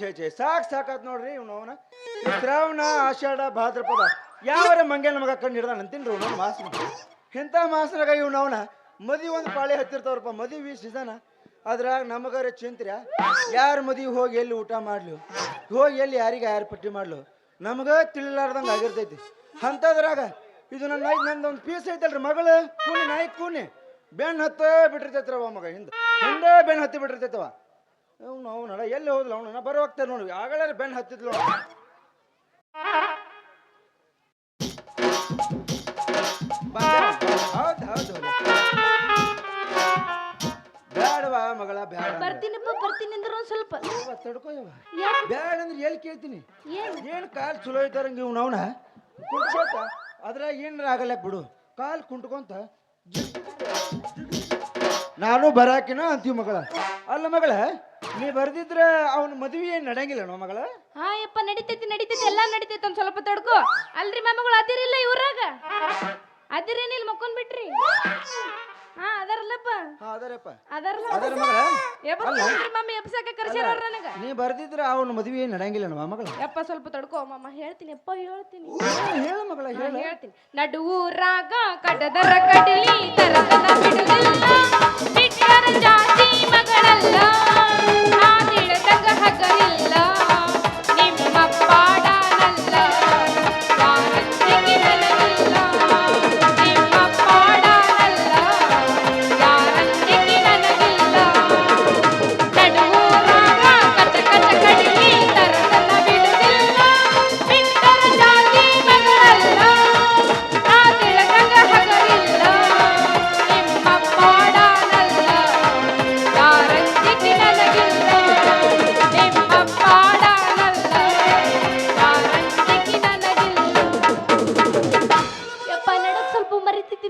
ಛೇ ಛೇ ಸಾಕ್ ಸಾಕಾತ್ ನೋಡ್ರಿ ಇವ್ನು ಅವನ. ಶ್ರಾವಣ, ಆಷಾಢ, ಭಾದ್ರಪದ. ಯಾವರ ಮಂಗೆ ನಮಗ ಕಂಡು ಹಿಡ್ದಾನ ಅಂತೀನ್ರಿ ಇವ್ನ ಮಾಸನ ಇಂಥ ಮಾಸನಾಗ ಇವ್ನು ಅವನ. ಮದಿ ಒಂದು ಪಾಳಿ ಹತ್ತಿರ್ತಾವ್ರಪ್ಪ. ಮದುವೆ ಸೀಸನ ಅದ್ರಾಗ ನಮಗಾರ ಚಿಂತ್ರ್ಯ, ಯಾರ ಮದಿ ಹೋಗಿ ಎಲ್ಲಿ ಊಟ ಮಾಡ್ಲು? ಹೋಗಿ ಎಲ್ಲಿ ಯಾರಿಗೆ ಯಾರು ಪಟ್ಟಿ ಮಾಡ್ಲು? ನಮಗ ತಿಳಿಲಾರ್ದಂಗೆ ಆಗಿರ್ತೈತಿ. ಅಂಥದ್ರಾಗ ಇದು ನನ್ನ ನಾಯಿ ನಂದು ಒಂದು ಪೀಸ್ ಐತಲ್ರಿ ಮಗಳು. ಕೂನಿ, ನಾಯಿ ಕೂನಿ. ಬೆನ್ ಹತ್ತ ಬಿಟ್ಟಿರ್ತೈತ್ರವ ಮಗ ಹಿಂದೆ. ಹಿಂದೆ ಬೆನ್ ಹತ್ತಿ ಬಿಟ್ಟಿರ್ತೈತವ ಅವ್ನು ಅವನಲ್ಲ ಎಲ್ಲಿ ಹೋದ್ಲ ಅವನ? ಬರೋ ಹೋಗ್ತಾರೆ ನೋಡಿ. ಆಗಳೇ ಬೆನ್ ಹತ್ತಿದ್ಲು ಹೌದು ಹೌದು ಬ್ಯಾಡವಾ ಮಗಳ ಬ್ಯಾಡ ಬರ್ತೀನಪ್ಪ ಬರ್ತೀನಿ ಅಂದ್ರೆ ಒಂದ್ ಸ್ವಲ್ಪ. ತಡ್ಕೋ ಯವ್ವ. ಯಾಕ್? ಬ್ಯಾಡ ಅಂದ್ರೆ ಎಲ್ಲಿ ಕೇಳ್ತೀನಿ? ಏನ್? ಏನ್ ಕಾಲ್ ಚಲೋ ಇದ್ದಾರಂಗ ಇವ್ನು ಅವನ? ಕುಂಟ್ಕೋತ ಅದ್ರಾಗ ಏನಾರ ಆಗಲ್ಲ ಬಿಡು. ಕಾಲ್ ಕುಂಟ್ಕೊಂತ ಜಿಗ್. ನಾನು ಬರಾಕಿನ ಅಂತೀವಿ ಮಗಳ. ಅಲ್ಲ ಮಗಳ ನೀ ಬರ್ದಿದ್ರ ಅವನ ಮದುವೆ ಏನ್ ನಡೆಯಂಗಿಲ್ಲ ಮಗಳ? ಹಾ, ಯಪ್ಪ, ನಡಿತೈತಿ ನಡಿತೈತಿ, ಎಲ್ಲಾ ನಡಿತೈತಿ ಒಂದ್ ಸ್ವಲ್ಪ ತಡ್ಕೊ. ಅಲ್ರಿ ಮೊಮ್ಮಗಳು ಅದಿರಿಲ್ಲ ಇವ್ರಾಗ ಅದಿರೇನಿಲ್ಲ ಮಕ್ಕೊಂಡ್ ಬಿಟ್ರಿ? ಹಾ ಅದರಲ್ಲಪ್ಪ. ಹಾ ಅದರಪ್ಪ. ಅದಾರಲ್ಲ. ಅದರ ಮಗಳ ಯಪ್ಪ ಅಲ್ಲ. ಅಲ್ರಿ ಮಮ್ಮಿ ಎಬ್ಸಕ ಕರ್ಸ್ಯಾರ ಅವ್ರ ನನಗ? ನೀ ಬರ್ದಿದ್ರ ಅವನ ಮದುವೆ ಏನ್ ನಡೆಯಂಗಿಲ್ಲ ಮಗಳ. ಯಪ್ಪ ಸ್ವಲ್ಪ ತಡ್ಕೋ ಮಮ್ಮ ಹೇಳ್ತೀನಿ ಯಪ್ಪ ಹೇಳ್ತೀನಿ. ಹೇಳ ಮಗಳ ಹೇಳ. ಹೇಳ್ತೀನಿ. ನಡುವೂರಾಗ ಕಡದರ ಕಡಲಿ ತರತನ ಬಿಡುದಿಲ್ಲ ಬಿಟ್ಟರ ಜಾತಿ ಮಗಳಲ್ಲ. ಹಗರಿಲ್ಲ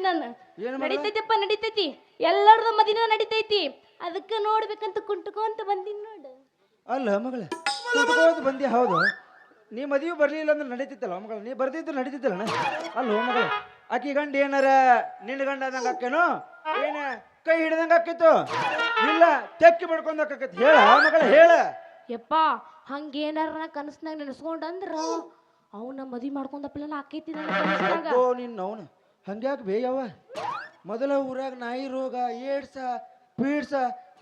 ಮರಿತೈತಿ ನಾನು? ನಡಿತೈತಿಪ್ಪ ನಡಿತೈತಿ. ಎಲ್ಲರದು ಮದಿನ ನಡಿತೈತಿ. ಅದಕ್ಕೆ ನೋಡ್ಬೇಕಂತ ಕುಂಟ್ಕೊಂತ ಬಂದಿನಿ ನೋಡು. ಅಲ್ಲ ಮಗಳ ಕುತ್ಕೋತ ಬಂದಿ ಹೌದು. ನೀ ಮದುವೆ ಬರ್ಲಿಲ್ಲ ಅಂದ್ರೆ ನಡೀತಿತ್ತಲ್ಲ ಮಗಳ? ನೀ ಬರ್ದಿದ್ರು ನಡೀತಿತ್ತಲ್ಲ ಅಲ್ಲ ಮಗಳ ಆಕಿ ಗಂಡ ಏನಾರ ನಿನ್ನ ಗಂಡ ಆದಂಗ ಅಕ್ಕೇನು ಏನ ಕೈ ಹಿಡಿದಂಗ ಅಕ್ಕಿತ್ತು ಇಲ್ಲ ತೆಕ್ಕಿ ಬಿಡ್ಕೊಂಡ್ ಆಕೈತಿ ಹೇಳ ಮಗಳ ಹೇಳ. ಯಪ್ಪ ಹಂಗೇನಾರ ನಾ ಕನಸ್ನಾಗ ನೆನೆಸ್ಕೊಂಡಂದ್ರ ಅವನ ಮದ್ವಿ ಮಾಡ್ಕೊಂಡಪ್ಪಲ್ಲ ಅಕ್ಕೈತಿ ನನ್ನ ಕನಸ್ನಾಗ. ನಿನ್ನ ಅವನು. ಹಂಗ್ಯಾಕೆ ಬೇಯವ್ವ ಮೊದಲ ಊರಾಗ ನಾಯಿ ರೋಗ ಏಡ್ಸ ಪೀಡ್ಸ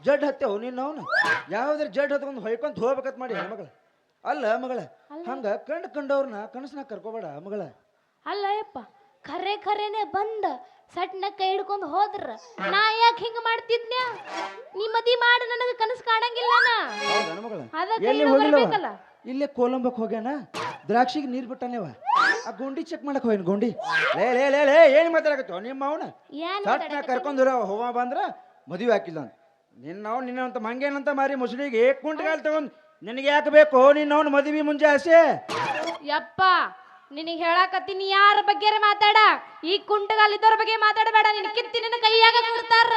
ಜಡ್ ಹತ್ತೇವು ನಿನ್ನವನು. ಯಾವ್ದಾರ ಜಡ್ ಹತ್ಕೊಂಡು ಹೊಯ್ಕೊಂತ ಹೋಗ್ಬೇಕತ್ ಮಾಡಿ ಮಗಳ ಅಲ್ಲ ಮಗಳ ಹಂಗ ಕಂಡ್ ಕಂಡವ್ರನ್ನ ಕನಸ್ನಾಗ ಕರ್ಕೋಬೇಡ ಮಗಳ. ಅಲ್ಲ ಯಪ್ಪ ಖರೆ ಖರೇನೆ ಬಂದ ಸಟ್ನ ಕೈ ಹಿಡ್ಕೊಂಡು ಹೋದ್ರ ನಾ ಯಾಕೆ ಹಿಂಗ ಮಾಡ್ತಿದ್ನ್ಯಾ? ನೀ ಮದಿ ಮಾಡಿ ನನಗ ಕನಸು ಕಾಣಂಗಿಲ್ಲ ನಾ ಹೌದಾ ಮಗಳ ಅದಕ್ಕೆ ಎಲ್ಲಿ ಇನ್ನು ಹೋಗಿಲ್ಲವ? ಬರ್ಬೇಕಲ್ಲ. ಇಲ್ಲೇ ಕೋಲಂಬಕ್ ಹೋಗ್ಯಾನ? ದ್ರಾಕ್ಷಿಗೆ ನೀರ್ ಬಿಟ್ಟಾನೇವ? ಆ ಗುಂಡಿ ಚೆಕ್ ಮಾಡಕ್ ಹೋಯ್ನ ಗುಂಡಿ. ಲೇ ಲೇ ಲೇ ಲೇ ಏನ್ ಮಾತಾಡಕತ್ತೋ ನಿಮ್ಮ ಅವನ? ಏನ್ ಸಟ್ನ ಕರ್ಕೊಂಡ್ ಹೋವ ಬಂದ್ರ ಮದುವೆ ಹಾಕಿಲ್ಲ ಅವ್ನು. ನಿನ್ನ ಅವ್ನು ನಿನ್ನಂತ ಮಂಗೇನಂತ ಮಾರಿ ಮುಸುಳಿಗೆ ಕುಂಟಗಾಲ್ ತಗೊಂಡ್ ನಿನಗೆ ಯಾಕೆ ಬೇಕು ನಿನ್ನ ಅವ್ನ ಮದುವೆ ಮುಂಜೆ ಆಸೆ ಯಪ್ಪ. ನಿನಗೆ ಹೇಳಾಕತ್ತೀನಿ ಯಾರ ಬಗ್ಗೆ ಮಾತಾಡ? ಈ ಕುಂಟಗಾಲಿದ್ದವ್ರ ಬಗ್ಗೆ ಮಾತಾಡಬೇಡ ನಿನ್ ಕಿತ್ತಿ ನಿನ್ನ ಕೈಯಾಗ ಕೊಡ್ತಾರ.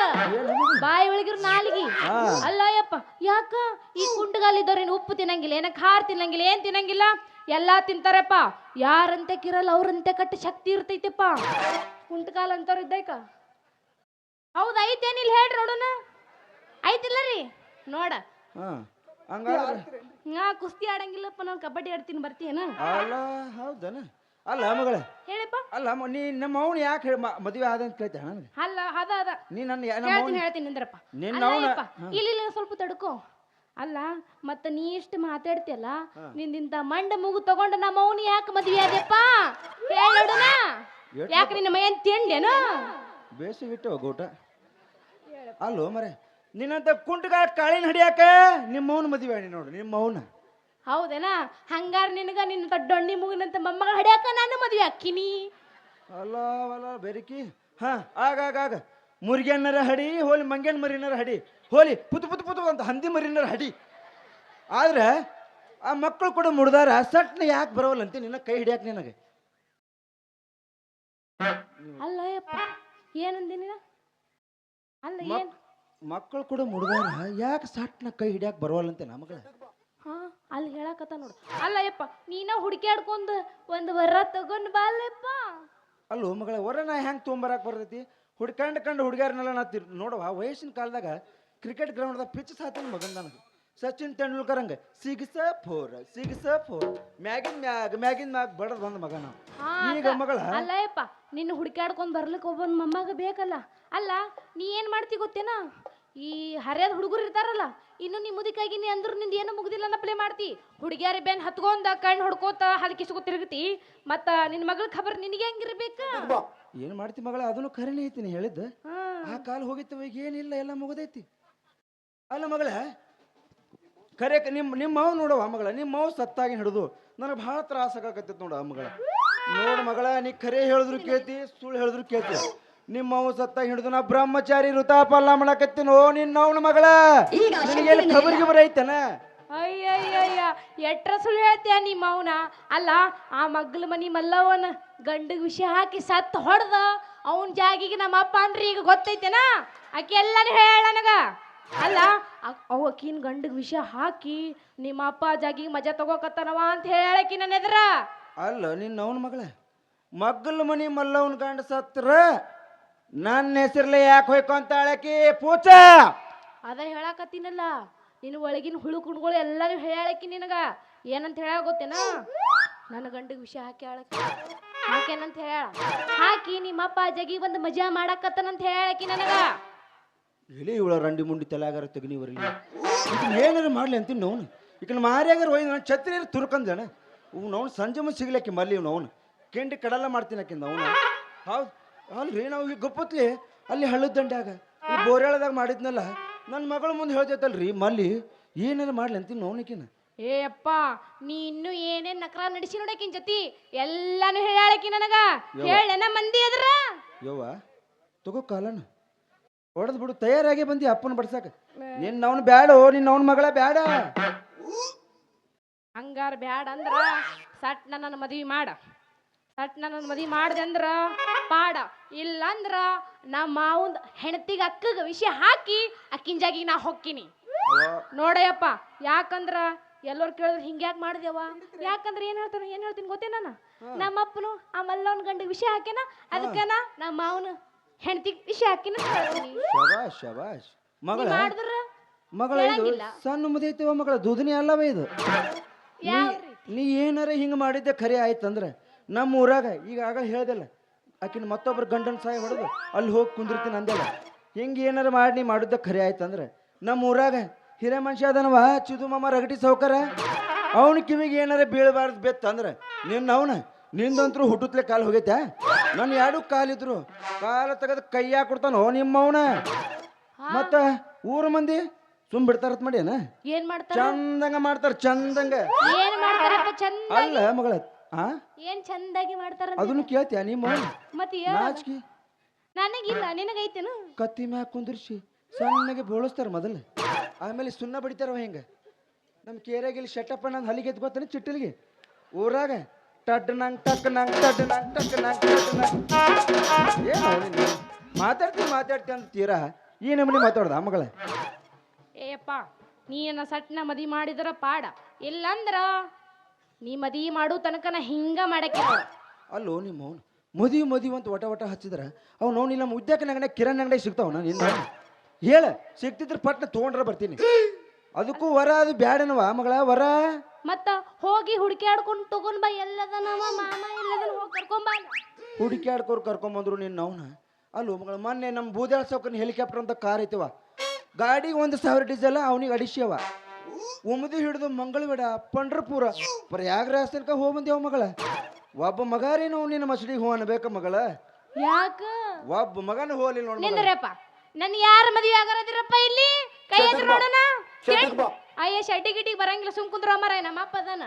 ಬಾಯಿ ಒಳಗಿರು ನಾಲಿಗೆ. ಅಲ್ಲಯ್ಯಪ್ಪ ಅಲ್ಲ ಯಪ್ಪ ಯಾಕ? ಈ ಕುಂಟಗಾಲಿದ್ದವ್ರ ಏನು ಉಪ್ಪು ತಿನ್ನಂಗಿಲ್ಲ ಏನ ಖಾರ ತಿನ್ನಂಗಿಲ್ಲ ಏನ್ ತಿನ್ನಂಗಿಲ್ಲ? ಎಲ್ಲಾ ತಿಂತಾರಪ್ಪ. ಯಾರಂತೆ ಕಿರಲ್ಲ ಅವ್ರಂತೆ ಕಟ್ಟ ಶಕ್ತಿ ಇರ್ತೈತಿಪ್ಪ. ಕುಂಟಗಾಲ್ ಅಂತವ್ರ ಇದ್ದಾಯ್ಕ ಹೌದ್ ಐತೇನಿಲ್ಲ ಹೇಳ್ರಿ ನೋಡೋಣ ಐತಿಲ್ಲ ರೀ? ನೋಡ. ಹಂಗಾದ್ರೆ ನಾ ಕುಸ್ತಿ ಆಡಂಗಿಲ್ಲಪ್ಪ ನಾನು ಕಬಡ್ಡಿ ಆಡ್ತೀನಿ ಬರ್ತೀಯನ? ಅಲ್ಲ ಹೌದನ? ಅಲ್ಲ ಮಗಳ. ಹೇಳಿಪ್ಪ. ಅಲ್ಲ ಮ- ನೀ ನಮ್ಮ ಅವನು ಯಾಕೆ ಹೇಳಿ ಮದುವೆ ಆದಂತ ಕೇಳ್ತಾ ನನಗೆ? ಅಲ್ಲ ಅದ ಅದ. ನೀ ನನ್ನ ಯಾ- ನಮ್ಮ ಹೇಳ್ತೀನಿ ಅವ್ನ ಹೇಳ್ತೀನಿ ನಿಂದ್ರಪ್ಪ. ನಿನ್ನ ಅಲ್ಲ ಅವ್ನ- ಯಪ್ಪ, ಇಲ್ಲ ಇಲ್ಲ ಸ್ವಲ್ಪ ತಡ್ಕೋ. ಅಲ್ಲ ಮತ್ತ ನೀ ಇಷ್ಟು ಮಾತಾಡ್ತಿಯಲ್ಲ ನಿಂದಿಂತ ಮಂಡ ಮೂಗು ತಗೊಂಡ ನಮ್ಮ ಅವನು ಯಾಕೆ ಮದ್ವೆ ಆದ್ಯಪ್ಪ? ಹೇಳೋಣ ಎಷ್ಟ್ ಯಾಕೆ ನಿನ್ನ ಮೈಯನ್ ತಿಂಡೇನು ಬೇಸಿಗಿಟ್ಟು ಗೋಟ ಅಲ್ಲೋ ಮರೆ. ನಿನ್ನಂತ ಕುಂಟಗ ಕಾಳಿನ ಹಿಡಿಯಾಕ ನಿಮ್ಮ ಅವನ ಮದುವೆ ಆಡಿ ನೋಡು ನಿಮ್ಮ ಅವನ ಹೌದೇನಾ? ಹಂಗಾರ ನಿನಗ ನಿನ್ನ ಡೊಣ್ಣಿ ಮುಗಿನಂತ ಮೊಮ್ಮಗ ಹಡಿಯಾಕ ನಾನು ಮದುವೆ ಅಕ್ಕಿನಿ ಅಲ್ಲ ಅಲ್ಲ ಬೆರಿಕಿ. ಹಾ ಆಗ ಆಗ ಆಗ. ಮುರ್ಗ್ಯಾನರ ಹಡಿ ಹೋಲಿ ಮಂಗ್ಯನ್ ಮರಿನರ ಹಡಿ ಹೋಲಿ ಪುತು ಪುತು ಪುತು ಅಂತ ಹಂದಿ ಮರಿನರ ಹಡಿ. ಆದ್ರೆ ಆ ಮಕ್ಕಳು ಕೂಡ ಮುಡ್ದಾರ ಸಟ್ನ ಯಾಕೆ ಬರೋಲ್ಲ ಅಂತ ನಿನ್ನ ಕೈ ಹಿಡಿಯಾಕ ನಿನಗೆ. ಅಲ್ಲ ಏನಂದಿನ ಏನಂದಿ ನೀನ? ಅಲ್ಲ ಏನ್? ಮಕ್ಕಳು ಕೂಡ ಮುಡುಗಾರ ಯಾಕೆ ಸಟ್ನ ಕೈ ಹಿಡಿಯಾಕ ಬರವಲ್ಲಂತೆ ನಮಗಳ ಹಾ ಅಲ್ಲಿ ಹೇಳಕತ್ತ ನೋಡು. ಅಲ್ಲ ಯಪ್ಪ ನೀನ ಹುಡುಕ್ಯಾಡ್ಕೊಂಡ್ ಒಂದ್ ವರ ತಗೊಂಡ್ ಬಾಲ್ಲಪ್ಪ ಅಲ್ಲೋ ಮಗಳ ವರ ನಾ ಹೆಂಗೆ ತೊಗೊಂಬರಕ್ಕೆ ಬರ್ತೈತಿ? ಹುಡ್ಕಂಡ್ ಕಂಡು ಹುಡುಗ್ಯಾರನ್ನೆಲ್ಲ ನಾ ತಿರ್ ನೋಡವ ವಯಸ್ಸಿನ ಕಾಲದಾಗ ಕ್ರಿಕೆಟ್ ಗ್ರೌಂಡ್ದಾಗ ಪಿಚ್ ಸಾತಿನ ಮಗನ್ ನನಗೆ. ಸಚಿನ್ ತೆಂಡೂಲ್ಕರ್ ಹಂಗ ಸಿಗಸ ಫೋರ್ ಸಿಗಸ ಫೋರ್ ಮ್ಯಾಗಿನ್ ಮ್ಯಾಗ್ ಮ್ಯಾಗಿನ್ ಮ್ಯಾಗ್ ಬಡದ್ ಬಂದ ಮಗ ನಾವು ಹಾ, ಈಗ ಮಗಳ ಅಲ್ಲ ಯಪ್ಪ ನಿನ್ನ ಹುಡುಕ್ಯಾಡ್ಕೊಂಡ್ ಬರ್ಲಿಕ್ಕೆ ಒಬ್ಬನ್ ಮೊಮ್ಮಗ ಬೇಕಲ್ಲ. ಅಲ್ಲ ನೀ ಏನ್ ಮಾಡ್ತಿ ಗೊತ್ತೇನ? ಈ ಹರಿಯದ ಹುಡುಗರು ಇರ್ತಾರಲ್ಲ ಇನ್ನು ನೀ ಮುದಿಕಾಗಿ ನೀ ಅಂದ್ರು ನಿಂದ ಏನು ಮುಗ್ದಿಲ್ಲ ಪ್ಲೇ ಮಾಡ್ತಿ. ಹುಡುಗಿಯಾರ ಬೆನ್ ಹತ್ಕೊಂಡ ಕಣ್ಣು ಹೊಡ್ಕೋತ ಹದಕಿಸ್ಕೊ ತಿರುಗತಿ ಮತ್ತ ನಿನ್ನ ಮಗಳ ಖಬರ್ ನಿನಗೆ ಹೆಂಗಿರ್ಬೇಕ ಏನ್ ಮಾಡ್ತಿ ಮಗಳ? ಅದನ್ನು ಖರೇನೆ ಐತಿ ನೀ ಹೇಳಿದ್ದ. ಆ ಕಾಲ ಹೋಗಿತ್ತು ಈಗ ಏನಿಲ್ಲ ಎಲ್ಲ ಮುಗುದೈತಿ. ಅಲ್ಲ ಮಗಳ ಖರೆ ನಿಮ್ಮ ನಿಮ್ಮ ಮಾವು ನೋಡವ ಮಗಳ ನಿಮ್ಮ ಮಾವು ಸತ್ತಾಗಿ ಹಿಡಿದು ನನಗೆ ಭಾಳ ತ್ರಾಸ ಆಗಾಕತ್ತೈತಿ ನೋಡ ಮಗಳ. ನೋಡು ಮಗಳ ನೀ ಖರೆ ಹೇಳಿದ್ರು ಕೇಳ್ತಿ ಸುಳ್ಳು ಹೇಳಿದ್ರು ಕೇಳ್ತಿ. ನಿಮ್ಮ ಸತ್ತ ಹಿಡಿದು ನಾ ಬ್ರಹ್ಮಚಾರಿ ಋತಾಪಲ್ಲ ಮಾಡಕತ್ತೀನೋ ನಿನ್ನ ಅವನ ಮಗಳ. ನಿನಗೆ ಖಬರಿಗೆ ಬರೈತನ ಅಯ್ಯಯ್ಯಯ್ಯ ಎಟ್ರ ಸುಳ್ಳು ಹೇಳ್ತೀಯ ನಿಮ್ಮ ಅವನ? ಅಲ್ಲ ಆ ಮಗ್ಲ ಮನಿ ಮಲ್ಲವನ ಗಂಡಗ್ ವಿಷಯ ಹಾಕಿ ಸತ್ತು ಹೊಡೆದ ಅವನ ಜಾಗಿಗೆ ನಮ್ಮ ಅಪ್ಪ ಅಂದ್ರಿ ಈಗ ಗೊತ್ತೈತೆನ? ಆಕೆ ಎಲ್ಲಾನು ಹೇಳ ನನಗ. ಅಲ್ಲ ಅವಕಿನ ಗಂಡಗ್ ವಿಷಯ ಹಾಕಿ ನಿಮ್ಮ ಅಪ್ಪ ಜಾಗಿಗೆ ಮಜಾ ತಗೋಕತ್ತನವ ಅಂತ ಹೇಳಕಿ ನನ್ನ ಎದ್ರ. ಅಲ್ಲ ನಿನ್ನ ಅವನ ಮಗಳ. ಮಗ್ಲ ಮನಿ ಮಲ್ಲವನ ಗಂಡ ಸತ್ರ ನನ್ನ ಹೆಸರ್ಲೆ ಯಾಕೆ ಹೋಯ್ಕೊ ಅಂತ ಹೇಳಕಿ ಪೂಚ? ಅದ ಹೇಳಾಕತ್ತೀನಲ್ಲ ನಿನ್ನ ಒಳಗಿನ ಹುಳು ಕುಣ್ಗಳು ಎಲ್ಲಾನು ಹೇಳಕಿ ನಿನಗ. ಏನಂತ ಹೇಳ ಗೊತ್ತೇನ? ನನ್ನ ಗಂಡಿಗೆ ವಿಷಯ ಹಾಕಿ ಹೇಳಕ್ ಹಾಕೇನಂತ ಹೇಳ ಹಾಕಿ ನಿಮ್ಮಪ್ಪ ಜಗಿ ಬಂದು ಮಜಾ ಮಾಡಕತ್ತನಂತ ಹೇಳಕಿ ನನಗ. ಇಳಿ ಇವಳ ರಂಡಿ ಮುಂಡಿ ತಲೆಗಾರ ತೆಗನಿ ಬರಲಿ ಏನಾರು ಮಾಡ್ಲಿ ಅಂತೀನಿ ನೋನು ಈಗ ಮಾರಿಯಾಗ ಹೋಯ್ ನಾನು ಛತ್ರಿ ತುರ್ಕಂದಣ ಇವ್ ನೋನ್ ಸಂಜೆ ಮುಂದೆ ಸಿಗ್ಲಕ್ಕೆ ಮಲ್ಲಿ ಇವ್ ನೋನ್ ಕೆಂಡಿ ಕಡಲ ಮಾಡ್ತೀನಿ ಅಕ್ಕಿಂದ ಅವನು. ಹೌದು? ಅಲ್ರಿ ನಾವು ಈಗ ಗೊಪ್ಪತ್ಲಿ ಅಲ್ಲಿ ಹಳ್ಳದ ದಂಡ್ಯಾಗ ಈ ಬೋರ್ಯಾಳದಾಗ ಮಾಡಿದ್ನಲ್ಲ ನನ್ನ ಮಗಳ ಮುಂದೆ ಹೇಳ್ತೈತಲ್ರಿ ಮಲ್ಲಿ ಏನಾರ ಮಾಡ್ಲಿ ಅಂತೀನಿ ನೋನಿಕಿನ ಏ ಅಪ್ಪ ನೀ ಇನ್ನು ಏನೇನ್ ನಕರ ನಡೆಸಿ ನೋಡಕಿನ್ ಜೊತಿ ಎಲ್ಲಾನು ಹೇಳಕಿ ನನಗ. ಹೇಳ ಮಂದಿ ಅದ್ರ ಯವ್ವ ತಗೋ ಕಾಲನ. ಹೊಡೆದ್ ಬಿಡು ತಯಾರಾಗಿ ಬಂದಿ ಅಪ್ಪನ ಬಡ್ಸಾಕ. ನಿನ್ನ ಅವನು ಬ್ಯಾಡೋ ನಿನ್ನ ಅವನ ಮಗಳ ಬ್ಯಾಡ. ಹಂಗಾರ ಬ್ಯಾಡ ಅಂದ್ರ ಸಟ್ ನನ್ನ ಮದ್ವಿ ಮಾಡ. ಸಟ್ ನನ್ನ ಮದ್ವಿ ಮಾಡ್ದೆ ಅಂದ್ರ? ಪಾಡ. ಇಲ್ಲಂದ್ರ ನಮ್ಮ ಮಾವಂದ್ ಹೆಣತಿಗೆ ಅಕ್ಕಗ ವಿಷಯ ಹಾಕಿ ಅಕ್ಕಿನ ಜಾಗಿಗೆ ನಾ ಹೊಕ್ಕಿನಿ. ನೋಡಯ್ಯಪ್ಪ ಯಾಕಂದ್ರ ಎಲ್ಲರೂ ಕೇಳಿದ್ರೆ ಹಿಂಗೆ ಯಾಕೆ ಮಾಡಿದೆವ ಯಾಕಂದ್ರ ಏನ್ ಹೇಳ್ತಾರೆ ಏನ್ ಹೇಳ್ತೀನಿ ಗೊತ್ತೇನ ನಾನು? ನಮ್ಮಪ್ಪನು ಆ ಮಲ್ಲವನ ಗಂಡಿಗೆ ವಿಷಯ ಹಾಕ್ಯನ ಅದಕ್ಕನ ನಮ್ಮ ಮಾವನ ಹೆಂಡತಿ ವಿಷಯ ಹಾಕಿನ ಅಂತ ಹೇಳ್ತೀನಿ. ಶಬಾಷ್ ಶಬಾಷ್. ಮಗಳ? ಮಾಡಿದ್ರ ಮಗಳ ಇದು ಸಣ್ಣ ಮುದೈತಿವ ಮಗಳ ದೂದನಿ ಅಲ್ಲವ ಇದು? ನೀ ಏನಾರ ಹಿಂಗೆ ಮಾಡಿದ್ದೆ ಖರೆ ಆಯ್ತಂದ್ರೆ ನಮ್ಮ ಊರಾಗ ಈಗ ಆಗ ಹೇಳ್ದಲ್ಲ ಆಕಿನ ಮತ್ತೊಬ್ಬರು ಗಂಡನ ಸಾಯಿ ಹೊಡೆದು ಅಲ್ಲಿ ಹೋಗಿ ಕುಂದಿರ್ತೀನಿ ಅಂದಲ್ಲ. ಹಿಂಗೆ ಏನಾರ ಮಾಡಿ ನೀ ಮಾಡಿದ್ದ ಖರೆ ಆಯ್ತಂದ್ರೆ ನಮ್ಮ ಊರಾಗ ಹಿರೇ ಮನುಷ್ಯ ಅದನವ ಚಿದು ಮಾಮ ರಗಟಿ ಸೌಕರ ಅವನ ಕಿವಿಗೆ ಏನಾರ ಬೀಳಬಾರ್ದು ಬೆತ್ತಂದ್ರೆ ನಿನ್ನ ಅವನ ನಿಂದಂತರೂ ಹುಟ್ಟುತ್ತಲೇ ಕಾಲು ಹೋಗೈತೆ. ನನ್ನ ಎರಡು ಕಾಲಿದ್ರು ಕಾಲ ತೆಗೆದು ಕೈಯಾಗ ಕೊಡ್ತಾನೋ ನಿಮ್ಮ ಅವನ. ಮತ್ತ ಊರ ಮಂದಿ ಸುಮ್ ಬಿಡ್ತಾರತ್ ಮಾಡ್ಯಾನ ಏನ್? ಮಾಡ್ತಾರ? ಚಂದಂಗ ಮಾಡ್ತಾರ ಚಂದಂಗ? ಅಲ್ಲ ಮಗಳ ಆ? ಏನ್ ಚಂದಾಗಿ ಮಾಡ್ತಾರ ಅದನ್ನು ಕೇಳ್ತೀಯ ನಿಮ್ಮ ಮತ್ತೆ ನಾಚಿಕೆ. ನನಗಿಲ್ಲ ನಿನಗೈತೇನು? ಕತ್ತಿ ಮ್ಯಾಗ ಕುಂದಿರ್ಸಿ ಸಣ್ಣಗೆ ಬೋಳಿಸ್ತಾರ ಮೊದಲು. ಆಮೇಲೆ ಸುಣ್ಣ ಬಡಿತಾರವ ಹೆಂಗ? ನಮ್ಮ ಕೇರಾಗಿಲ್ಲಿ ಶೆಟ್ಟಪ್ಪ ನಂಗೆ ಹಲಿಗೆ ಗೊತ್ತಾನೆ ಚಿಟ್ಟಲಿಗೆ? ಊರಾಗ ಟಡ್ ನಂಗ್ ಟಕ್ ನಂಗ್ ಟಡ್ ನಂಗ್ ಟಕ್ ನಂಗ್ ಟಡ್ ನಂಗ್. ಏನು ನೀನು? ಮಾತಾಡ್ತೀನಿ ಮಾತಾಡ್ತೀನಿ ಅಂತ ತೀರಾ? ಈ ನಮ್ಮನೆ ಮಾತಾಡ್ದ ಮಗಳ? ಏಯಪ್ಪ ನೀನ ಸಟ್ನ ಮದಿ ಮಾಡಿದ್ರ ಪಾಡ. ಇಲ್ಲಂದ್ರ ನೀ ಮದಿ ಮಾಡೋ ತನಕ ನಾ ಹಿಂಗ ಮಾಡಕ್ಕೆ ಅಲ್ಲೋ ನಿಮ್ಮ ಮದಿ ಮದಿ ಅಂತ ಒಟ ಒಟ ಹಚ್ಚಿದ್ರೆ ಅವ್ನು ಅವ್ನು ಇಲ್ಲ ಉದ್ಯಾಕ ನಂಗಡೆ ಕಿರಣ್ ಅಂಗಡಿ ಸಿಗ್ತಾವ ನಾನು ನಿನ್ನ ಹೇಳ ಸಿಗ್ತಿದ್ರ ಪಟ್ನ ತೊಗೊಂಡ್ರೆ ಬರ್ತೀನಿ. ಅದಕ್ಕೂ ವರ ಅದು ಬ್ಯಾಡನವ ಮಗಳ ವರ. ಮತ್ತ ಹೋಗಿ ಹುಡುಕ್ಯಾಡ್ಕೊಂಡು ತಗೊಂಡ್ ಬಾ ಎಲ್ಲದನ ಮಾಮ ಎಲ್ಲದನ ಹೋಗಿ ಕರ್ಕೊಂಡ್ ಬಾ ಹುಡುಕ್ಯಾಡ್ಕೋರ್ ಕರ್ಕೊಂಬಂದ್ರು ನಿನ್ನ ಅವನ. ಅಲ್ಲೋ ಮಗಳ ಮೊನ್ನೆ ನಮ್ಮ ಬೂದ್ಯಾಳ ಸೌಕನ್ ಹೆಲಿಕಾಪ್ಟರ್ ಅಂತ ಕಾರ್ ಐತಿವ. ಗಾಡಿಗೆ ಒಂದು ಸಾವಿರ ಡೀಸೆಲ್ ಅವನಿಗೆ ಅಡಿಸ್ಯವ. ಉಮದಿ ಹಿಡಿದು ಮಂಗಳವೇಡ ಪಂಡ್ರಪುರ ಪ್ರಯಾಗರಾಜ ತನಕ ಹೋಗಿ ಬಂದೇವ ಮಗಳ. ಒಬ್ಬ ಮಗಾರೇನು ನಿನ್ನ ಮಸಡಿಗೆ ಹೋ ಅನ್ಬೇಕ ಮಗಳ? ಯಾಕ? ಒಬ್ಬ ಮಗನ ಹೋಗ್ಲಿ ನೋಡ್ ಮಗಳ. ನಿಂದ್ರಪ್ಪ. ನನ್ ಯಾರ ಮದ್ವೆ ಆಗರದಿರಪ್ಪ ಇಲ್ಲಿ? ಕೈ ಎತ್ತಿ ನೋಡೋಣ ಅಯ್ಯ ಶೆಟ್ಟಿ ಗಿಟ್ಟಿಗೆ ಬರಂಗಿಲ್ಲ. ಸುಮ್ ಕುಂದ್ರ ಮರ ನಮ್ಮ ಅಪ್ಪ ಅದಾನ?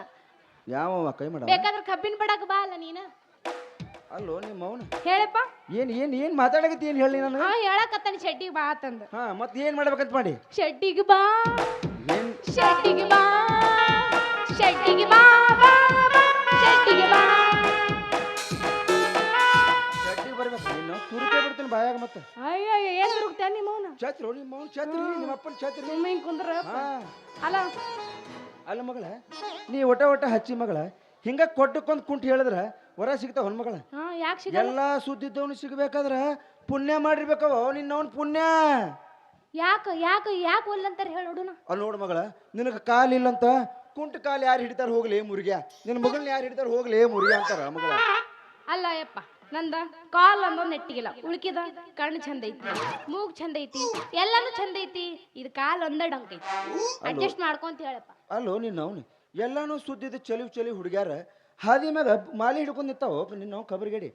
ಯಾವ ಕೈ ಮಾಡ ಬೇಕಾದ್ರೆ ಕಬ್ಬಿನ ಬಡಕ್ ಬಾ ಅಲ್ಲ ನೀನ. ಅಲ್ಲೋ ನಿಮ್ಮ ಅವನ? ಹೇಳಪ್ಪ. ಏನ್ ಏನ್ ಏನ್ ಮಾತಾಡಕತ್ತಿ ಏನ್ ಹೇಳಿ ನಾನು ಹಾ ಹೇಳಕತ್ತಾನ. ಶೆಟ್ಟಿಗೆ ಬಾ ಅಂತಂದ. ಹಾ ಮತ್ತೆ ಏನ್ ಮಾಡ್ಬೇಕಂತ ಮಾಡಿ? ಶೆಟ್ಟಿಗೆ ಬಾ. ಬಾ ಬಾಯಾಗ ಮತ್ತೆ. ನಿಮ್ಮ ಅಪ್ಪನ ನಿಮ್ಮ ಕುಂದ್ರ ಅಲ್ಲ. ಅಲ್ಲ ಮಗಳ ನೀ ಒಟ ಒಟ ಹಚ್ಚಿ ಮಗಳ ಹಿಂಗ ಕೊಟ್ಟಕ್ಕೊಂದ್ ಕುಂಟ್ ಹೇಳಿದ್ರ ವರ ಸಿಗ್ತಾವ ಹೊನ್ಮಗಳ ಹಾ ಎಲ್ಲಾ ಸುದ್ದಿದ್ದವನು ಸಿಗ್ಬೇಕಾದ್ರ ಪುಣ್ಯ ಮಾಡಿರ್ಬೇಕವ ನಿನ್ನವನ್ ಪುಣ್ಯ. ಯಾಕ ಯಾಕ ಯಾಕೆ ಒಲ್ಲಂತಾರ ಹೇಳಿ ನೋಡು ಅಲ್ಲಿ ನೋಡು ಮಗಳ ನಿನಗೆ ಕಾಲಿಲ್ಲಂತ ಕುಂಟ ಕಾಲು ಯಾರು ಹಿಡಿತಾರ ಹೋಗ್ಲಿ ಮುರುಗ್ಯ. ನಿನ್ನ ಮಗಳನ್ನ ಯಾರು ಹಿಡಿತಾರ ಹೋಗ್ಲಿ ಮುರುಗ್ಯ ಅಂತಾರ ಮಗಳ. ಅಲ್ಲ ಯಪ್ಪ ನಂದ ಕಾಲ್ ಅನ್ನೋದು ನೆಟ್ಟಿಗಿಲ್ಲ. ಉಳ್ಕಿದ ಕಣ್ಣು ಚಂದ ಐತಿ ಮೂಗ್ ಚಂದ ಐತಿ ಎಲ್ಲಾನು ಚಂದ ಐತಿ ಇದು ಕಾಲ್ ಒಂದ ಡಂಕ್ ಐತಿ. ಅಡ್ಜಸ್ಟ್ ಮಾಡ್ಕೊಂತ ಹೇಳಪ್ಪ. ಅಲ್ಲೋ ನಿನ್ನ ಅವ್ನು. ಎಲ್ಲಾನು ಸುದ್ದಿದ ಚಲಿವ್ ಚಲಿ ಹುಡುಗ್ಯಾರ ಹಾದಿ ಮ್ಯಾಗ ಮಾಲಿ ಹಿಡ್ಕೊಂಡು ನಿಂತಾವ. ನಿನ್ನ ಕಬರ್ಗಡಿ.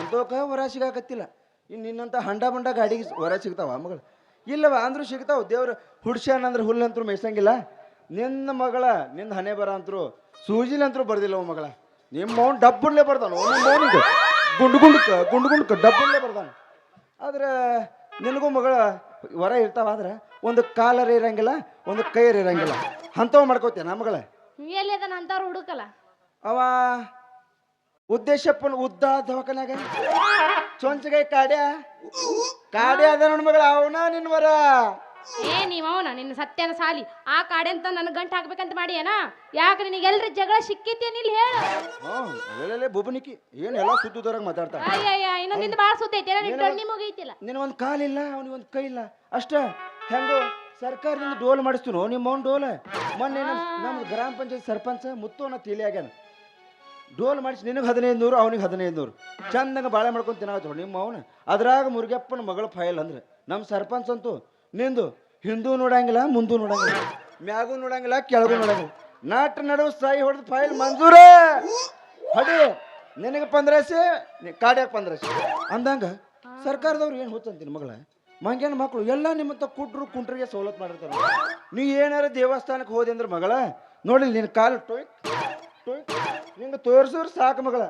ಅಂತೋಕ ಹೊರ ಸಿಗಾಕತ್ತಿಲ್ಲ. ಇನ್ನು ನಿನ್ನಂತ ಹಂಡ ಬಂಡ ಗಾಡಿಗೆ ಹೊರ ಸಿಗ್ತಾವ ಮಗಳು. ಇಲ್ಲವ ಅಂದ್ರೂ ಸಿಗ್ತಾವ. ದೇವ್ರ ಹುಡ್ಸ್ಯಾನ ಅಂದ್ರೆ ಹುಲ್ಲಂತ್ರು ಮೇಯ್ಸಂಗಿಲ್ಲ. ನಿನ್ನ ಮಗಳ ನಿನ್ನ ಹಣೆ ಬರ ಅಂತರು ಸೂಜಿಲಂತ್ರು ಬರ್ದಿಲ್ಲ ಅವ ಮಗಳ ನಿಮ್ಮ ಅವ್ನು ಡಬ್ಬಲ್ಲೇ ಬರ್ದಾನ ಅವನಿಗೆ ಗುಂಡು ಗುಂಡಕ್ಕ ಗುಂಡು ಗುಂಡಕ್ಕ ಡಬ್ಬುಡ್ಲೇ ಬರ್ದಾನ. ಆದ್ರೆ ನಿನಗೂ ಮಗಳ ವರ ಇರ್ತಾವ ಆದ್ರೆ ಒಂದು ಕಾಲರ್ ಇರಂಗಿಲ್ಲ ಒಂದು ಕೈಯರ್ ಇರಂಗಿಲ್ಲ. ಅಂಥವು ಮಾಡ್ಕೋತೀಯ ನಾ ಮಗಳ? ಅಂತವ್ರು ಹುಡುಕಲ್ಲ. ಅವ ಉದ್ದೇಶಪ್ಪನ ಉದ್ದ ದವಾಖಾನಾಗ ಚೊಂಚಗೈ ಕಾಡ್ಯ? ಕಾಡ್ಯ ಅದ ನನ್ ಮಗಳ ಅವನ ನಿನ್ ವರ? ಏ ನೀವ್ ಅವನ ನಿನ್ನ ಸತ್ಯನ ಸಾಲಿ. ಆ ಕಾಡೆ ಅಂತ ನನ್ ಗಂಟು ಹಾಕ್ಬೇಕಂತ ಮಾಡಿ ಏನ ಯಾಕೆ ನಿನಗೆ ಎಲ್ರ ಜಗಳ ಸಿಕ್ಕೈತೇನಿಲ್ಲ ಇಲ್ಲಿ ಹೇಳು? ಅಲ್ಲೆಲ್ಲೇ ಬುಬನಿಕಿ. ಏನು ಎಲ್ಲ ಸುದ್ದುದವ್ರಾಗ ಮಾತಾಡ್ತಾಳ ಅಯ್ಯಯ್ಯ ಇನ್ನೊಂದಿಂದ ಭಾಳ ಸುದ್ದಿ ಐತಿ ನಿನ್ ಕಣ್ಣಿ ಮುಗೈತಿಲ್ಲ ನಿನ್ನ ಒಂದು ಕಾಲಿಲ್ಲ ಅವನಿಗೆ ಒಂದು ಕೈ ಇಲ್ಲ ಅಷ್ಟ ಹೆಂಗೋ ಸರ್ಕಾರದಿಂದ ಡೋಲ್ ಮಾಡಿಸ್ತೀನೋ ನಿಮ್ಮ ಅವ್ನ ಡೋಲ್. ಮೊನ್ನೆ ನಮ್ಮ ಗ್ರಾಮ ಪಂಚಾಯತ್ ಸರ್ಪಂಚ ಮುತ್ತೋನ ತಿಳಿಯಾಗ್ಯಾನ ಡೋಲ್ ಮಾಡಿಸಿ, ನಿನಗೆ ಹದಿನೈದು ನೂರು ಅವನಿಗೆ ಹದಿನೈದು ನೂರು ಚಂದಂಗ ಬಾಳೆ ಮಾಡ್ಕೊಂಡು ತಿನ್ನಾಗತ್ತೋ ನಿಮ್ಮ ಅವನ. ಅದ್ರಾಗ ಮುರುಗಪ್ಪನ ಮಗಳ ಫೈಲ್ ಅಂದ್ರೆ ನಮ್ಮ ಸರ್ಪಂಚ್ ಅಂತೂ, ನಿಂದು ಹಿಂದೂ ನೋಡಂಗಿಲ್ಲ, ಮುಂದೂ ನೋಡಂಗಿಲ್ಲ, ಮ್ಯಾಗೂ ನೋಡಂಗಿಲ್ಲ, ಕೆಳಗೂ ನೋಡಂಗಿಲ್ಲ. ನಾಟ್ ನಡುವು ಸಾಯಿ ಹೊಡೆದು ಫೈಲ್ ಮಂಜೂರ! ಹಡಿ, ನಿನಗೆ ಪಂದ್ರಸಿ ಕಾಡ್ಯಾಗ ಪಂದ್ರಸಿ. ಅಂದಂಗ ಸರ್ಕಾರದವ್ರು ಏನು ಹೋಗ್ತಂತೀನಿ ಮಗಳ? ಮಂಗೇನ ಮಕ್ಕಳು ಎಲ್ಲ ನಿಮ್ಮಂತ ಕುಟ್ರು ಕುಂಟ್ರಿಗೆ ಸವಲತ್ತು ಮಾಡಿರ್ತಾರೆ. ನೀ ಏನಾರ ದೇವಸ್ಥಾನಕ್ಕೆ ಹೋದೆ ಅಂದ್ರೆ ಮಗಳ ನೋಡಿ ನಿನ್ನ ಕಾಲು ಟೊಯ್ ನಿಂಗೆ ತೋರ್ಸೋರ್ ಸಾಕು ಮಗಳ.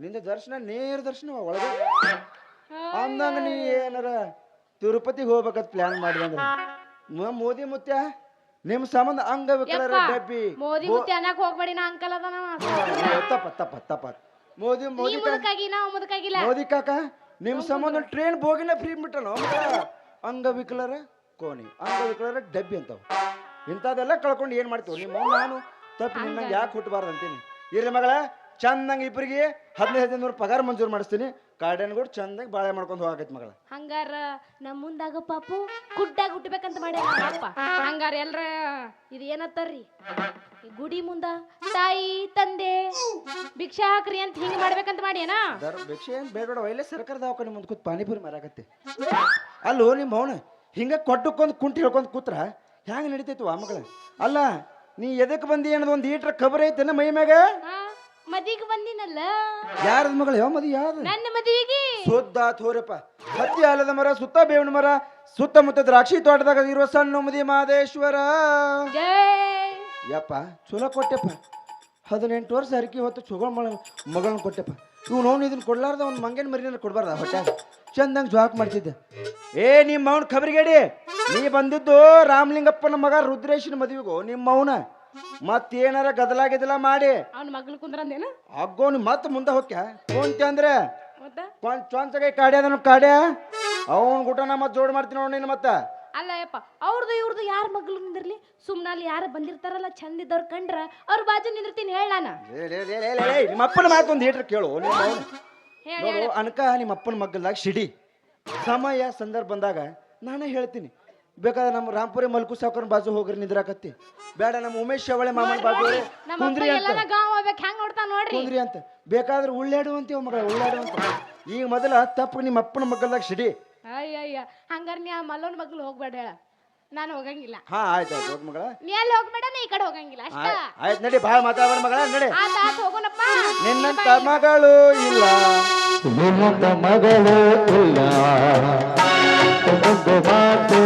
ನಿಂದ ದರ್ಶನ ನೇರ ದರ್ಶನ ಒಳಗ. ಅಂದಂಗ ನೀ ಏನಾರ ತಿರುಪತಿಗೆ ಹೋಗ್ಬೇಕಂತ ಪ್ಲಾನ್ ಮಾಡಿದ್ರೆ ಮ- ಮೋದಿ ಮುತ್ಯ ನಿಮ್ಮ ಸಂಬಂಧ ಅಂಗವಿಕಲರ ಡಬ್ಬಿ. ಮೋದಿ ಮುತ್ತಿ ಅನ್ನಕ್ ಹೋಗ್ಬೇಡಿ ನಾ ಅಂಕಲ್ ಅದ ತಪ್ಪ ತಪ್ಪ ತಪ್ಪ. ಮೋದಿ ನೀ ಮೋದಿ ಕಾ- ಮುದಕಾಗಿ ನಾವು ಮುದಕಾಗಿಲ್ಲ. ಮೋದಿ ಕಾಕ ನಿಮ್ ಸಂಬಂಧ ಟ್ರೈನ್ ಹೋಗಿನ ಫ್ರೀ ಬಿಟ್ಟನು ಅಂಗವಿಕಲರ ಕೋಣಿ ಅಂಗವಿಕಲರ ಡಬ್ಬಿ ಅಂತಾವ. ಇಂಥದೆಲ್ಲ ಕಳ್ಕೊಂಡು ಏನ್ ಮಾಡ್ತೀವಿ? ನಿಮ್ಮ ನಾನು ತಪ್ಪು ನಿನ್ನ ಯಾಕೆ ಹುಟ್ಟಬಾರ್ದು ಅಂತೀನಿ. ಇರ್ಲಿ ಮಗಳ ಚಂದಂಗ ಇಬ್ಬರಿಗೆ ಹದಿನೈದು ಹದಿನೈದು ನೂರು ಪಗಾರ ಮಂಜೂರು ಮಾಡಿಸ್ತೀನಿ. ಗಾರ್ಡನ್ ಕೂಡ ಚಂದಂಗೆ ಬಾಳೆ ಮಾಡ್ಕೊಂಡು ಹೋಗಾಕೈತಿ ಮಗಳ. ಹಂಗಾರ ನಮ್ಮ ಮುಂದಾಗ ಪಾಪು ಗುಡ್ಡಾಗ ಹುಟ್ಟಬೇಕಂತ ಮಾಡ್ಯಾರ ಅಪ್ಪ. ಹಂಗಾರ ಎಲ್ರ ಇದು ಏನತ್ತಾರ್ರಿ? ಈ ಗುಡಿ ಮುಂದ ತಾಯಿ ತಂದೆ ಭಿಕ್ಷಾ ಹಾಕ್ರಿ ಅಂತ ಹಿಂಗ್ ಮಾಡ್ಬೇಕಂತ ಮಾಡ್ಯಾನ? ದರ ಭಿಕ್ಷೆ ಏನು ಬೇಡ ಒಳ್ಳೆ ಸರ್ಕಾರ ದವಾಖಾನೆ ಮುಂದೆ ಕೂತ್ ಪಾನಿಪುರಿ ಮಾರಾಕತ್ತೆ. ಅಲ್ಲೋ ನಿಮ್ಮ ಅವನು ಹಿಂಗ ಕೊಟ್ಟಕ್ಕೊಂದು ಕುಂಟಿ ಹೇಳ್ಕೊಂಡು ಕೂತ್ರ ಹ್ಯಾಂಗ ನಡೀತೈತಿ ಆ ಮಗಳ? ಅಲ್ಲ ನೀ ಎದಕ್ಕೆ ಬಂದಿ ಅನ್ನೋದು ಒಂದು ಈಟ್ರ ಖಬರ್ ಐತೆನ ಮೈ ಮ್ಯಾಗ? ಮದಿಗೆ ಬಂದಿನಲ್ಲ? ಯಾರದ ಮಗಳು? ಯಾವ ಮದಿ ಯಾರ ನನ್ನ ಮದುವೆಗೆ ಸುದ್ದ ತೋರಪ್ಪ ಹತ್ತಿ ಆಲದ ಮರ ಸುತ್ತ ಬೇವಿನ ಮರ ಸುತ್ತಮುತ್ತ ದ್ರಾಕ್ಷಿ ತೋಟದಾಗ ಇರುವ ಸಣ್ಣ ಮದಿ ಮಾದೇಶ್ವರ. ಜೈ. ಯಪ್ಪ ಚಲೋ ಕೊಟ್ಟೆಪ್ಪ. ಹದಿನೆಂಟು ವರ್ಷ ಹರಕಿ ಹೊತ್ತು ಚುಗಳ ಮಗಳನ್ನ ಕೊಟ್ಟೆಪ್ಪ. ಇವ್ ನೋವು ಇದನ್ನ ಕೊಡ್ಲಾರ್ದ ಒಂದು ಮಂಗೇನ ಮರಿನ ಕೊಡ್ಬಾರ್ದ ಹೊಟ್ಟೆ ಚಂದಂಗೆ ಜಾಕ್ ಮಾಡ್ತಿದ್ದೆ. ಏ ನಿಮ್ಮ ಅವನ ಖಬರಿಗೇಡಿ ನೀ ಬಂದಿದ್ದು ರಾಮಲಿಂಗಪ್ಪನ ಮಗ ರುದ್ರೇಶನ ಮದುವೆಗೂ ನಿಮ್ಮ ಅವನ. ಮತ್ತೇನಾರ ಗದಲ ಗಿದಲ ಮಾಡಿ. ಅವ್ನ ಮಗ್ಳು ಕುಂದ್ರಂದೇನ? ಅಗ್ಗೋನಿ ಮತ್ತೆ ಮುಂದೆ ಹೋಗ್ಯ ಕುಂತೆ ಅಂದ್ರೆ? ಮತ್ತ? ಚೊಂಚಗೈ ಕಾಡ್ಯಾದನು ಕಾಡ್ಯ ಅವನ್ ಗುಟ ನಾ ಮತ್ತೆ ಜೋಡ್ ಮಾಡ್ತೀನಿ ನೋಡಿ ನೀನು ಮತ್ತೆ. ಅಲ್ಲ ಯಪ್ಪ ಅವ್ರದ್ದು ಇವ್ರದ್ದು ಯಾರ ಮಗ್ಳು ನಿಂದಿರ್ಲಿ? ಸುಮ್ನ ಅಲ್ಲಿ ಯಾರು ಬಂದಿರ್ತಾರಲ್ಲ ಚಂದ ಇದ್ದವ್ರು ಕಂಡ್ರ ಅವ್ರ ಬಾಜು ನಿಂದಿರ್ತೀನಿ ಹೇಳ ನಾನು. ಲೇ, ಲೇ, ಲೇ, ಲೇ, ಲೇ, ಲೇ, ನಿಮ್ಮ ಅಪ್ಪನ ಮಾತೊಂದು ಹೇಳ್ರಿ ಕೇಳು ನಿಮ್ಮ ಅವ್ನು. ನೋಡು ಅನ್ಕ ನಿಮ್ಮ ಅಪ್ಪನ ಮಗ್ಗಲ್ದಾಗ ಸಿಡಿ ಸಮಯ ಸಂದರ್ಭ ಬಂದಾಗ ನಾನೇ ಹೇಳ್ತೀನಿ. ಬೇಕಾದ್ರೆ ನಮ್ಮ ರಾಮ್ಪುರಿ ಮಲ್ಕು ಸಾವ್ಕರ್ ಬಾಜು ಹೋಗ್ರಿ ನಿದ್ರಾಕತ್ತಿ. ಬೇಡ ನಮ್ಮ ಉಮೇಶ್ ಶವಳೆ ಮಾಮನ್ ಬಾಜು ಹೋಗ್ರಿ, ನಮ್ಮ ಅಪ್ಪ ಕುಂದ್ರಿ ಅಂತ. ಗಾಂವ್ ಹೆಂಗ್ ನೋಡ್ರಿ. ಕುಂದ್ರಿ ಅಂತ. ಬೇಕಾದ್ರೆ ಉಳ್ಳಾಡು ಅಂತೀವ ಮಗಳ ಉಳ್ಳಾಡು ಅಂತ ಈಗ ಮೊದಲ ತಪ್ಪು ನಿಮ್ಮ ಅಪ್ಪನ ಮಗ್ಗಲ್ದಾಗ ಸಿಡಿ ಅಯ್ಯಯ್ಯ ಹಂಗಾರ ನೀ ಆ ಮಲ್ಲೋನ್ ಮಗ್ಳು ಹೋಗ್ಬೇಡ ಹೇಳ. ನಾನು ಹೋಗಂಗಿಲ್ಲ. ಹಾ ಆಯ್ತು ಆಯ್ತು ಹೋಗ್ ಮಗಳ. ನೀ ಅಲ್ಲಿ ಹೋಗ್ಬೇಡ ನೀ ಈ ಕಡೆ ಹೋಗಂಗಿಲ್ಲ ಅಷ್ಟ. ಆಯ್ತು ನಡಿ ಭಾಳ ಮಾತಾಡ ಮಗಳ ನಡಿ. ಆತ ಆತ ಹೋಗೋಣಪ್ಪ. ನಿನ್ನಂತ ಮಗಳು ಇಲ್ಲ. ನಿನ್ನಂತ ಮಗಳು ಇಲ್ಲ. ಒಂದು ಮಾತು